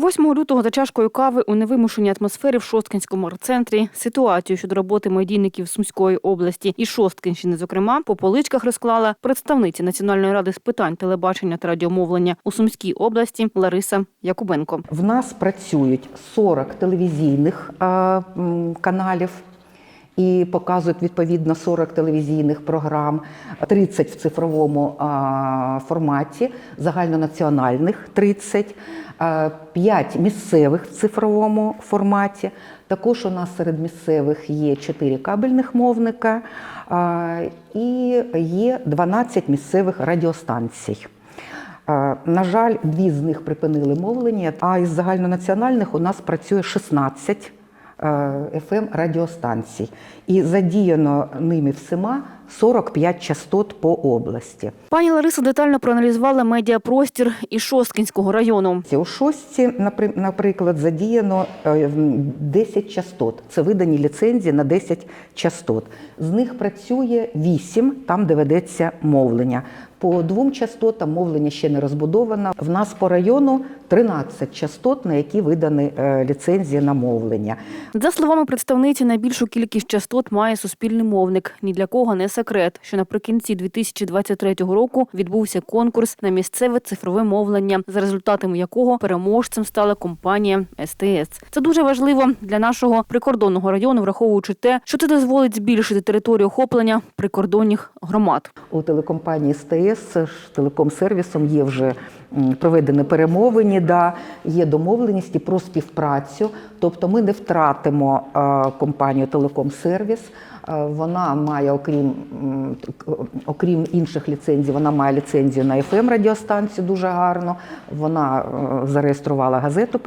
8 лютого за чашкою кави у невимушеній атмосфері в Шосткинському арт-центрі ситуацію щодо роботи медійників Сумської області і Шосткинщини, зокрема, по поличках розклала представниця Національної ради з питань телебачення та радіомовлення у Сумській області Лариса Якубенко. В нас працюють 40 телевізійних каналів. І показують відповідно 40 телевізійних програм, 30 в цифровому форматі, загальнонаціональних 30, 5 місцевих в цифровому форматі. Також у нас серед місцевих є 4 кабельних мовника і є 12 місцевих радіостанцій. На жаль, дві з них припинили мовлення, а із загальнонаціональних у нас працює 16 fm радіостанцій. І задіяно ними всіма 45 частот по області. Пані Лариса детально проаналізувала медіапростір і Шосткинського району. У шостці, наприклад, задіяно е, 10 частот. Це видані ліцензії на 10 частот. З них працює 8, там де ведеться мовлення. По двом частотам мовлення ще не розбудовано. В нас по району 13 частот, на які видані е, ліцензії на мовлення. За словами представниці, найбільшу кількість частот має суспільний мовник. Ні для кого не секрет, що наприкінці 2023 року відбувся конкурс на місцеве цифрове мовлення, за результатами якого переможцем стала компанія СТС. Це дуже важливо для нашого прикордонного району, враховуючи те, що це дозволить збільшити територію охоплення прикордонних громад. У телекомпанії СТС телекомсервісом є вже проведені перемовини, да, є домовленості про співпрацю. Тобто ми не втратимо е, компанію Телеком-сервіс. Вона має, окрім, окрім інших ліцензій, вона має ліцензію на fm радіостанцію дуже гарно. Вона е, зареєструвала газету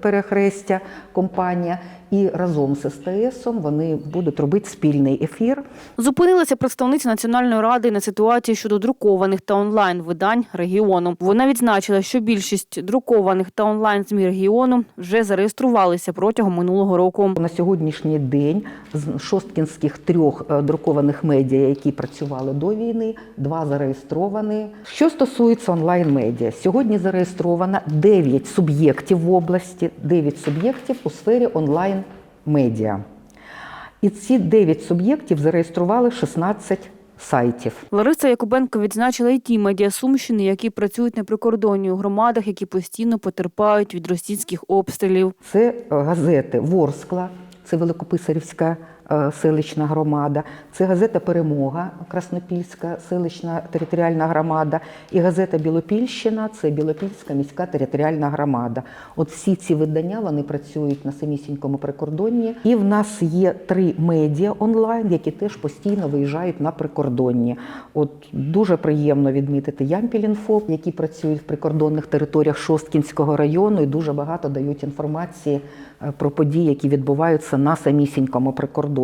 Перехрестя компанія. І разом з СТС вони будуть робити спільний ефір. Зупинилася представниця Національної ради на ситуації щодо друкованих та онлайн видань регіону. Вона відзначила, що більшість друкованих та онлайн змі регіону вже зареєструвалися протягом минулого року. На сьогоднішній день з шосткінських трьох е, друкованих медіа, які працювали до війни, два зареєстровані. Що стосується онлайн-медіа, сьогодні зареєстровано 9 суб'єктів в області, 9 суб'єктів у сфері онлайн-медіа. І ці 9 суб'єктів зареєстрували 16 сайтів. Лариса Якубенко відзначила і ті медіа Сумщини, які працюють на прикордонні у громадах, які постійно потерпають від російських обстрілів. Це газети Ворскла, це Великописарівська селищна громада, це газета Перемога, Краснопільська селищна територіальна громада, і газета Білопільщина це Білопільська міська територіальна громада. От всі ці видання вони працюють на самісінькому прикордонні. І в нас є три медіа онлайн, які теж постійно виїжджають на прикордонні. От дуже приємно відмітити Ямпілінфо, які працюють в прикордонних територіях Шосткінського району і дуже багато дають інформації е, про події, які відбуваються на самісінькому прикордонні.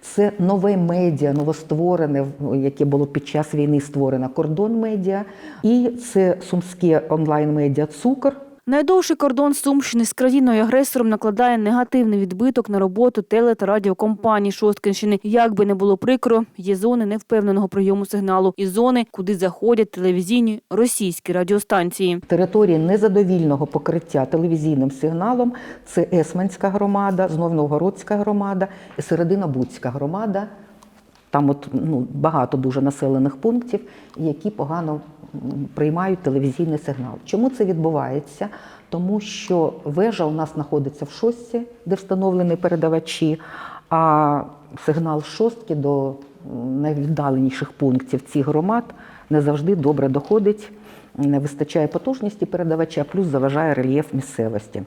Це нове медіа, новостворене, яке було під час війни створено кордон медіа, і це сумське онлайн-медіа Цукор. Найдовший кордон Сумщини з країною агресором накладає негативний відбиток на роботу теле та радіокомпаній Шосткинщини. Як би не було прикро, є зони невпевненого прийому сигналу і зони, куди заходять телевізійні російські радіостанції. Території незадовільного покриття телевізійним сигналом це Есманська громада, знов Новгородська громада і Серединобудська громада. Там от, ну, багато дуже населених пунктів, які погано приймають телевізійний сигнал. Чому це відбувається? Тому що вежа у нас знаходиться в шостці, де встановлені передавачі, а сигнал шостки до найвіддаленіших пунктів цих громад не завжди добре доходить не вистачає потужності передавача, плюс заважає рельєф місцевості.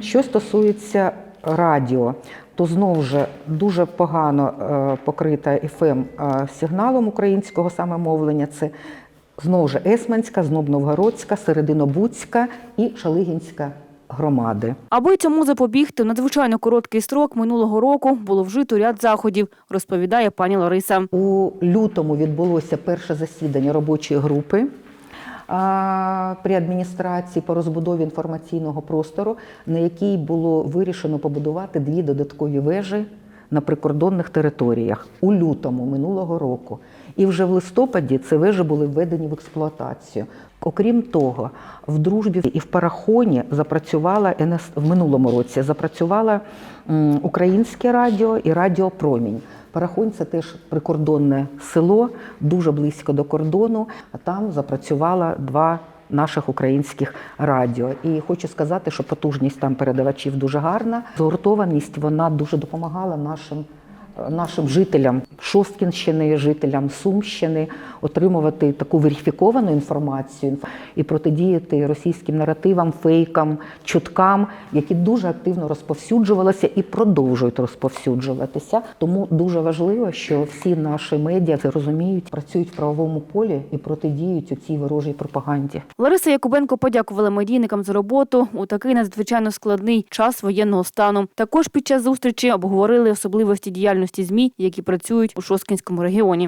Що стосується радіо, то знову ж дуже погано е, покрита fm е, сигналом українського саме мовлення. Це знову ж Есманська, знов Новгородська, Серединобудська і Шалигінська громади. Аби цьому запобігти, в надзвичайно короткий строк минулого року було вжито ряд заходів, розповідає пані Лариса. У лютому відбулося перше засідання робочої групи при адміністрації по розбудові інформаційного простору, на якій було вирішено побудувати дві додаткові вежі на прикордонних територіях у лютому минулого року. І вже в листопаді ці вежі були введені в експлуатацію. Окрім того, в дружбі і в Парахоні запрацювала НС в минулому році. Запрацювала українське радіо і радіо Промінь. Парахонь це теж прикордонне село, дуже близько до кордону. А там запрацювало два наших українських радіо. І хочу сказати, що потужність там передавачів дуже гарна. Згуртованість вона дуже допомагала нашим. Нашим жителям Шосткінщини, жителям Сумщини отримувати таку верифіковану інформацію і протидіяти російським наративам, фейкам, чуткам, які дуже активно розповсюджувалися і продовжують розповсюджуватися. Тому дуже важливо, що всі наші медіа це розуміють, працюють в правовому полі і протидіють у цій ворожій пропаганді. Лариса Якубенко подякувала медійникам за роботу у такий надзвичайно складний час воєнного стану. Також під час зустрічі обговорили особливості діяльності ЗМІ, які працюють у Шоскінському регіоні.